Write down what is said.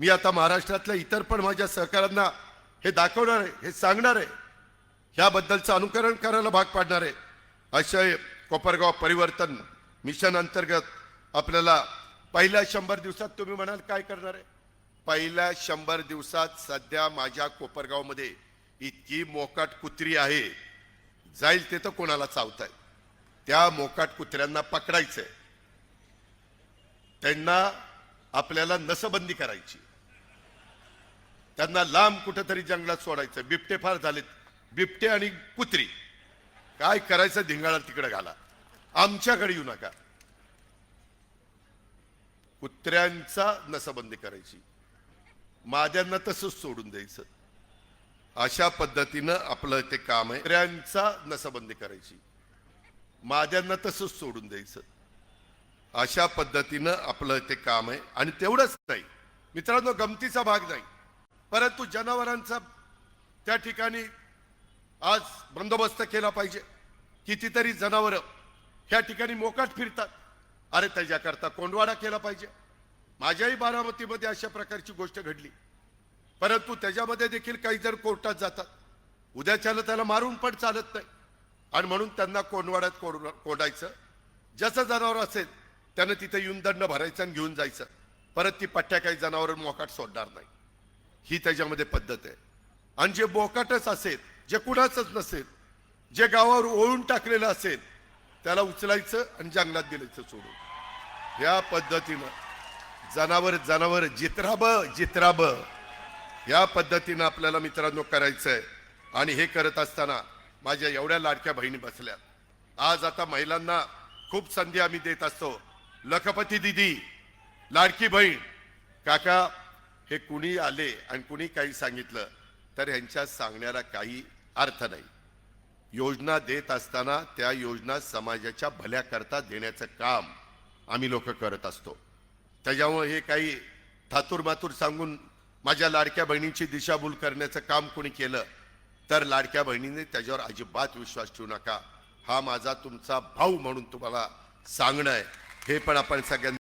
मी आता महाराष्ट्रातल्या इतर पण माझ्या सहकाऱ्यांना हे दाखवणार आहे हे सांगणार आहे. ह्याबद्दलचं अनुकरण करायला भाग पाडणार आहे. असे कोपरगाव परिवर्तन मिशन अंतर्गत आपल्याला पहिल्या शंभर दिवसात तुम्ही म्हणाल काय करणार आहे? पहिल्या शंभर दिवसात सध्या माझ्या कोपरगावमध्ये इतकी मोकाट कुत्री आहे. जाईल ते तर कोणाला चावताय. त्या मोकाट कुत्र्यांना पकडायचंय. त्यांना आपल्याला नसबंदी करायची. त्यांना लांब कुठंतरी जंगलात सोडायचं. बिबटे फार झालेत. बिबटे आणि कुत्री. काय करायचं धिंगाळा तिकडे घाला. आमच्याकडे येऊ नका. कुत्र्यांचा नसबंदी करायची. माद्यांना तसंच सोडून द्यायचं. अशा पद्धतीनं आपलं ते काम आहे. कुत्र्यांचा नसबंदी करायची. माद्यांना तसंच सोडून द्यायचं. अशा पद्धतीनं आपलं ते काम आहे. आणि तेवढंच नाही. मित्रांनो गमतीचा भाग नाही. परंतु जनावरांचा त्या ठिकाणी आज बंदोबस्त केला पाहिजे. कितीतरी जनावरं ह्या ठिकाणी मोकाट फिरतात. अरे त्याच्याकरता कोंडवाडा केला पाहिजे. माझ्याही बारामतीमध्ये अशा प्रकारची गोष्ट घडली. परंतु त्याच्यामध्ये देखील काही जण कोर्टात जातात. उद्याच्याला त्याला मारून पण चालत नाही. आणि म्हणून त्यांना कोंडवाड्यात कोंड- कोंडायचं. जसं जनावर असेल त्यानं तिथे येऊन दंड भरायचं आणि घेऊन जायचं. परत ती पट्ट्या काही जनावर मोकाट सोडणार नाही. ही त्याच्यामध्ये पद्धत आहे. आणि जे बोकाटच असेल जे कुणाचंच नसेल जे गावावर ओळून टाकलेलं असेल त्याला उचलायचं आणि जंगलात दिलायचं सोडून. या पद्धतीनं जनावर जनावर जित्राब जित्राब या पद्धतीनं आपल्याला मित्रांनो करायचं आहे आणि हे करत असताना माझ्या एवढ्या लाडक्या बहिणी बसल्या. आज आता महिलांना खूप संधी आम्ही देत असतो. लखपती दिदी लाडकी बहीण काका हे कुणी आले आणि कुणी काही सांगितलं तर ह्यांच्या सांगण्याला काही अर्थ नाही. योजना देत असताना त्या योजना समाजाच्या भल्याकरता देण्याचं काम आम्ही लोक करत असतो. त्याच्यामुळे हे काही थातूर मातूर सांगून माझ्या लाडक्या बहिणींची दिशाभूल करण्याचं काम कोणी केलं तर लाडक्या बहिणीने त्याच्यावर अजिबात विश्वास ठेवू नका. हा माझा तुमचा भाऊ म्हणून तुम्हाला सांगणं आहे. हे पण आपण सगळ्यांना